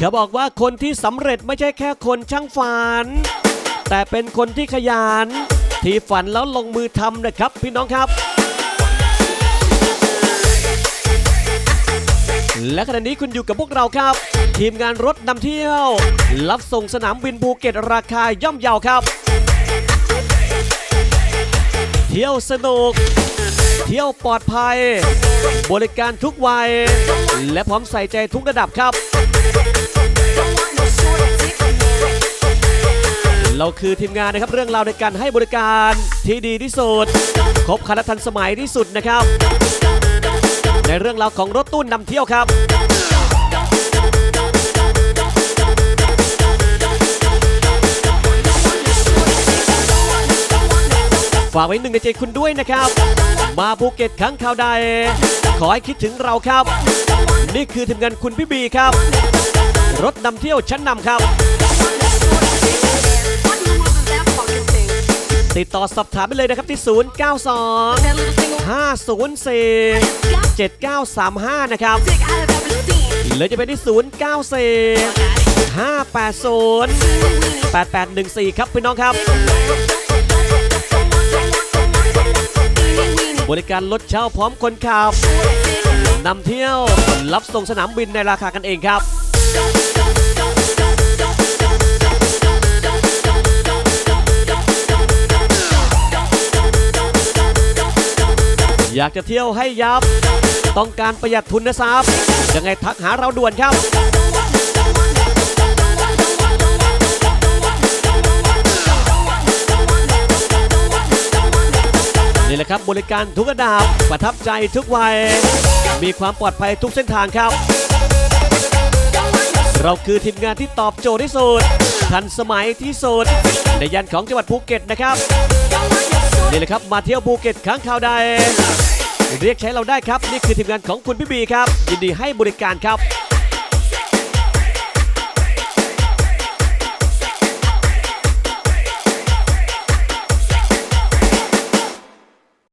เขาบอกว่าคนที่สำเร็จไม่ใช่แค่คนช่างฝัน แต่เป็นคนที่ขยัน ที่ฝันแล้วลงมือทำนะครับ พี่น้องครับ และขณะนี้คุณอยู่กับพวกเราครับ ทีมงานรถนำเที่ยว รับส่งสนามบินภูเก็ตราคาย่อมเยาครับ ที่ยวสนุก เที่ยวปลอดภัย บริการทุกวัย และพร้อมใส่ใจทุกระดับครับ เราคือทีมงานนะครับเรื่องราวในการให้บริการที่ดีที่สุด ครบคันและทันสมัยที่สุดนะครับ ในเรื่องราวของรถตู้นำเที่ยวครับากไว้หนึ่งในใจคุณด้วยนะครับ มาภูเก็ตครั้งคราวใด ขอให้คิดถึงเราครับ นี่คือทีมงานคุณพี่บีครับ รถนำเที่ยวชั้นนำครับ ติดต่อสอบถามไปเลยนะครับที่ 092 504 7935 นะครับหรือจะเป็นที่ 094 580 8814 ครับพี่น้องครับ บริการรถเช่าพร้อมคนขับนำเที่ยวรับส่งสนามบินในราคากันเองครับอยากจะเที่ยวให้ยับ ต้องการประหยัดทุนทรัพย์ยังไงทักหาเราด่วนครับ นี่แหละครับบริการทุกระดับประทับใจทุกวัย มีความปลอดภัยทุกเส้นทางครับ เราคือทีมงานที่ตอบโจทย์ที่สุดทันสมัยที่สุดในย่านของจังหวัดภูเก็ตนะครับนี่แหละครับมาเที่ยวภูเก็ตครั้งคราวใด เรียกใช้เราได้ครับ นี่คือทีมงานของคุณพี่บีครับ ยินดีให้บริการครับ